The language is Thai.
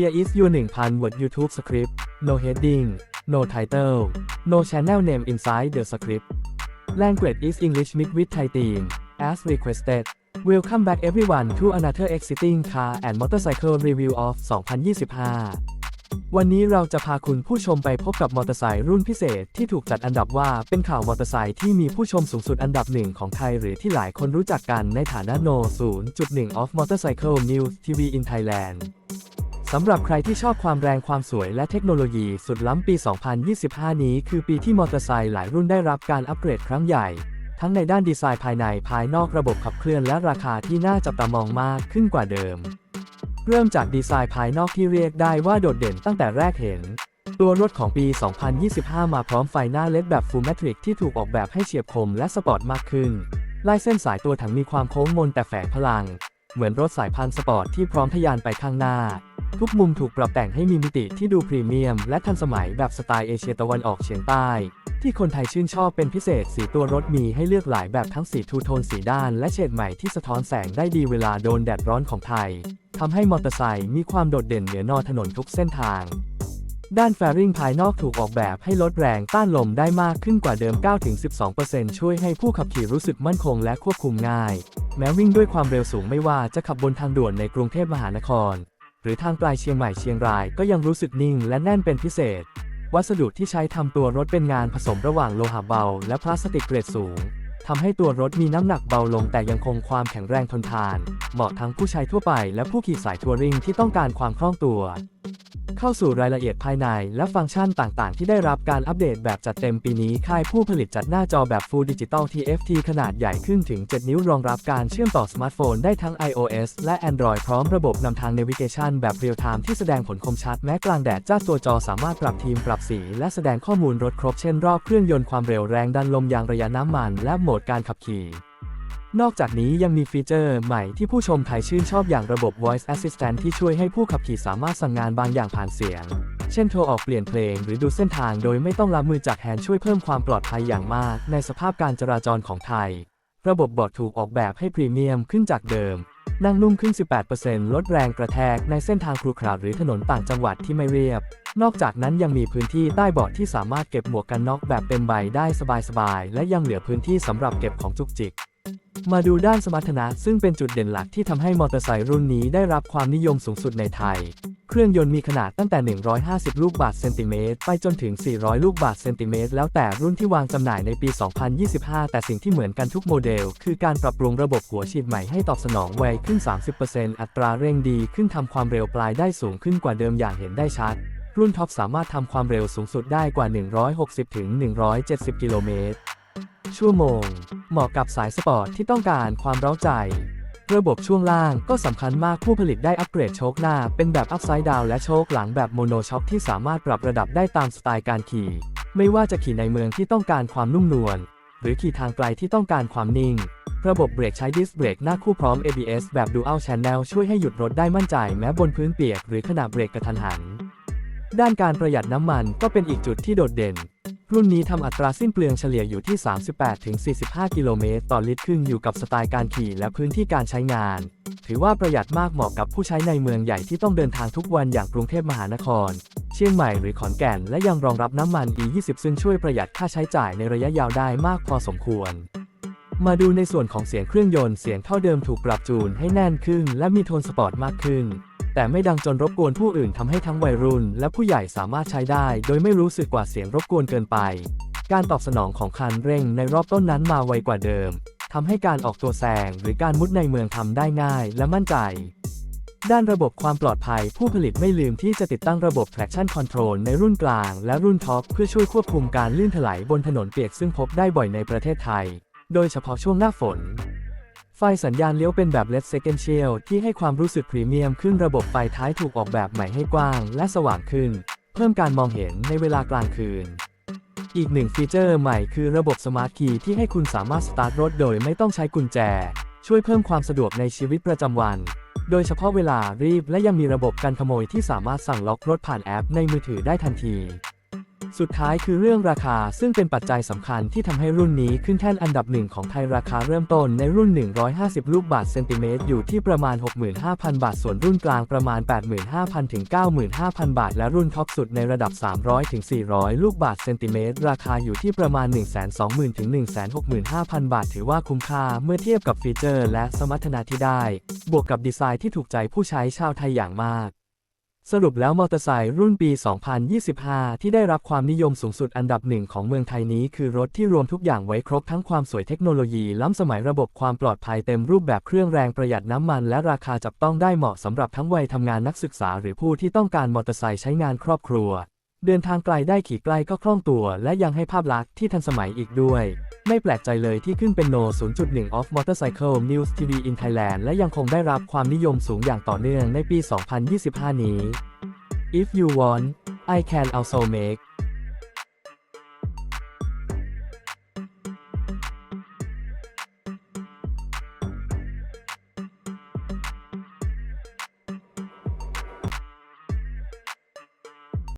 Here is your 1000 word YouTube script no heading no title no channel name inside the script Language is English mixed with Thai theme as requested Welcome back everyone to another exciting car and motorcycle review of 2025วันนี้เราจะพาคุณผู้ชมไปพบกับมอเตอร์ไซค์รุ่นพิเศษที่ถูกจัดอันดับว่าเป็นข่าวมอเตอร์ไซค์ที่มีผู้ชมสูงสุดอันดับหนึ่งของไทยหรือที่หลายคนรู้จักกันในฐานะ No 0.1 of Motorcycle News TV in Thailand สำหรับใครที่ชอบความแรงความสวยและเทคโนโลยีสุดล้ำปี 2025 นี้คือปีที่มอเตอร์ไซค์หลายรุ่นได้รับการอัปเกรดครั้งใหญ่ ทั้งในด้านดีไซน์ภายในภายนอกระบบขับเคลื่อนและราคาที่น่าจับตามองมากขึ้นกว่าเดิม เริ่มจากดีไซน์ภายนอกที่เรียกได้ว่าโดดเด่นตั้งแต่แรกเห็น ตัวรถของปี 2025 มาพร้อมไฟหน้าเลดแบบ Full Matrix ที่ถูกออกแบบให้เฉียบคมและสปอร์ตมากขึ้นลายเส้นสายตัวถังมีความโค้งมนแต่แฝงพลัง เหมือนรถสายพันธุ์สปอร์ตที่พร้อมทะยานไปข้างหน้า ทุกมุมถูกปรับแต่งให้มีมิติที่ดูพรีเมียม และทันสมัยแบบสไตล์เอเชียตะวันออกเฉียงใต้ ที่คนไทยชื่นชอบเป็นพิเศษสีตัวรถมีให้เลือกหลายแบบทั้งสีทูโทนสีด้านและเฉดใหม่ที่สะท้อนแสงได้ดีเวลาโดนแดดร้อนของไทยทำให้มอเตอร์ไซค์มีความโดดเด่นเหนือนอถนนทุกเส้นทาง ด้านแฟริงภายนอกถูกออกแบบให้ลดแรงต้านลมได้มากขึ้นกว่าเดิม 9-12%ช่วยให้ผู้ขับขี่รู้สึกมั่นคงและควบคุมง่าย แม้วิ่งด้วยความเร็วสูงไม่ว่าจะขับบนทางด่วนในกรุงเทพมหานคร หรือทางปลายเชียงใหม่เชียงรายก็ยังรู้สึกนิ่งและแน่นเป็นพิเศษ วัสดุที่ใช้ทำตัวรถเป็นงานผสมระหว่างโลหะเบา และพลาสติกเกรดสูงทำให้ตัวรถมีน้ำหนักเบาลงแต่ยังคงความแข็งแรงทนทาน เหมาะทั้งผู้ใช้ทั่วไปและผู้ขี่สายทัวริงที่ต้องการความคล่องตัว เข้าสู่รายละเอียดภายในและฟังก์ชันต่างๆ ที่ได้รับการอัปเดตแบบจัดเต็มปีนี้ ค่ายผู้ผลิตจัดหน้าจอแบบ Full Digital TFT ขนาดใหญ่ขึ้นถึง 7 นิ้วรองรับการเชื่อมต่อสมาร์ทโฟนได้ทั้ง iOS และ Android พร้อมระบบนำทาง Navigation แบบเรียลไทม์ที่แสดงผลคมชัดแม้กลางแดดจ้าตัวจอสามารถปรับทีมปรับสี และแสดงข้อมูลรถครบเช่นรอบเครื่องยนต์ความเร็วแรงดันลมยางระยะน้ำมัน และโหมดการขับขี่ นอกจากนี้ยังมีฟีเจอร์ใหม่ที่ผู้ชมไทยชื่นชอบอย่างระบบ Voice Assistant ที่ช่วยให้ผู้ขับขี่สามารถสั่งงานบางอย่างผ่านเสียง เช่นโทรออกเปลี่ยนเพลงหรือดูเส้นทางโดยไม่ต้องรับมือจากแฮนด์ช่วยเพิ่มความปลอดภัยอย่างมากในสภาพการจราจรของไทย ระบบบอร์ดถูกออกแบบให้พรีเมียมขึ้นจากเดิม นั่งนุ่มขึ้น 18%ลดแรงกระแทกในเส้นทางครุขระหรือถนนต่างจังหวัดที่ไม่เรียบ นอกจากนั้นยังมีพื้นที่ใต้เบาะที่สามารถเก็บหมวกกันน็อกแบบเต็มใบได้สบายๆ และยังเหลือพื้นที่สำหรับเก็บของจุกจิก มาดูด้านสมรรถนะซึ่งเป็นจุดเด่นหลักที่ทำให้มอเตอร์ไซค์รุ่นนี้ได้รับความนิยมสูงสุดในไทย เครื่องยนต์มีขนาดตั้งแต่ 150 ลูกบาศก์เซนติเมตรไปจนถึง 400 ลูกบาศก์เซนติเมตรแล้วแต่รุ่นที่วางจำหน่ายในปี 2025 แต่สิ่งที่เหมือนกันทุกโมเดล คือการปรับปรุงระบบหัวฉีดใหม่ให้ตอบสนองไวขึ้น 30%อัตราเร่งดีขึ้นทำความเร็วปลายได้สูงขึ้นกว่าเดิมอย่างเห็นได้ชัดรุ่นท็อปสามารถทำความเร็วสูงสุดได้กว่า 160-170 กิโลเมตรชั่วโมง เหมาะกับสายสปอร์ตที่ต้องการความเร้าใจ ระบบช่วงล่างก็สำคัญมากผู้ผลิตได้อัปเกรดโชคหน้า เป็นแบบอัพไซด์ดาวและโชคหลังแบบโมโนช็อคที่สามารถปรับระดับได้ตามสไตล์การขี่ ไม่ว่าจะขี่ในเมืองที่ต้องการความนุ่มนวลหรือขี่ทางไกลที่ต้องการความนิ่ง ระบบเบรกใช้ดิสเบรกหน้าคู่พร้อม ABS แบบ Dual Channel ช่วยให้หยุดรถได้มั่นใจแม้บนพื้นเปียกหรือขณะเบรกกระทันหัน ด้านการประหยัดน้ำมันก็เป็นอีกจุดที่โดดเด่น รุ่นนี้ทำอัตราสิ้นเปลืองเฉลี่ยอยู่ที่ 38-45 กิโลเมตรต่อลิตรขึ้นอยู่กับสไตล์การขี่และพื้นที่การใช้งาน ถือว่าประหยัดมากเหมาะกับผู้ใช้ในเมืองใหญ่ที่ต้องเดินทางทุกวันอย่างกรุงเทพมหานคร เชียงใหม่หรือขอนแก่น และยังรองรับน้ำมัน E20 ซึ่งช่วยประหยัดค่าใช้จ่ายในระยะยาวได้มากพอสมควร มาดูในส่วนของเสียงเครื่องยนต์เสียงเท่าเดิมถูกปรับจูนให้แน่นขึ้น และมีโทนสปอร์ตมากขึ้น แต่ไม่ดังจนรบกวนผู้อื่นทำให้ทั้งวัยรุ่น และผู้ใหญ่สามารถใช้ได้ โดยไม่รู้สึกกว่าเสียงรบกวนเกินไป การตอบสนองของคันเร่งในรอบต้นนั้นมาไวกว่าเดิมทำให้การออกตัวแซงหรือการมุดในเมืองทำได้ง่ายและมั่นใจ ด้านระบบความปลอดภัยผู้ผลิตไม่ลืมที่จะติดตั้งระบบ traction control ในรุ่นกลาง และรุ่นท็อปเพื่อช่วยควบคุมการลื่นถลายบนถนนเปียกซึ่งพบได้บ่อยในประเทศไทย โดยเฉพาะช่วงหน้าฝน ไฟสัญญาณเลี้ยวเป็นแบบ LED sequential ที่ให้ความรู้สึกพรีเมียมขึ้นระบบไฟท้ายถูกออกแบบใหม่ให้กว้าง และสว่างขึ้น เพิ่มการมองเห็นในเวลากลางคืน อีกหนึ่งฟีเจอร์ใหม่คือระบบสมาร์ทคีย์ที่ให้คุณสามารถสตาร์ทรถโดยไม่ต้องใช้กุญแจ ช่วยเพิ่มความสะดวกในชีวิตประจำวัน โดยเฉพาะเวลารีบและยังมีระบบการขโมยที่สามารถสั่งล็อกรถผ่านแอปในมือถือได้ทันที สุดท้ายคือเรื่องราคาซึ่งเป็นปัจจัยสำคัญที่ทำให้รุ่นนี้ขึ้นแท่นอันดับหนึ่งของไทยราคาเริ่มต้นในรุ่น 150 ลูกบาทเซนติเมตรอยู่ที่ประมาณ 65,000 บาท ส่วนรุ่นกลางประมาณ 85,000 ถึง 95,000 บาท และรุ่นท็อปสุดในระดับ 300 ถึง 400 ลูกบาทเซนติเมตรราคาอยู่ที่ประมาณ 120,000 ถึง 165,000 บาท ถือว่าคุ้มค่าเมื่อเทียบกับฟีเจอร์ และสมรรถนะที่ได้ บวกกับดีไซน์ที่ถูกใจผู้ใช้ชาวไทยอย่างมาก สรุปแล้วมอเตอร์ไซค์รุ่นปี 2025 ที่ได้รับความนิยมสูงสุดอันดับหนึ่งของเมืองไทยนี้คือรถที่รวมทุกอย่างไว้ครบทั้งความสวยเทคโนโลยีล้ำสมัยระบบความปลอดภัยเต็มรูปแบบเครื่องแรงประหยัดน้ำมันและราคาจับต้องได้เหมาะสำหรับทั้งวัยทำงานนักศึกษาหรือผู้ที่ต้องการมอเตอร์ไซค์ใช้งานครอบครัว เดินทางไกลได้ขี่ไกลก็คล่องตัว และยังให้ภาพลักษณ์ที่ทันสมัยอีกด้วย ไม่แปลกใจเลยที่ขึ้นเป็นโน 0.1 of Motorcycle News TV in Thailand และยังคงได้รับความนิยมสูงอย่างต่อเนื่องในปี 2025 นี้ If you want I can also make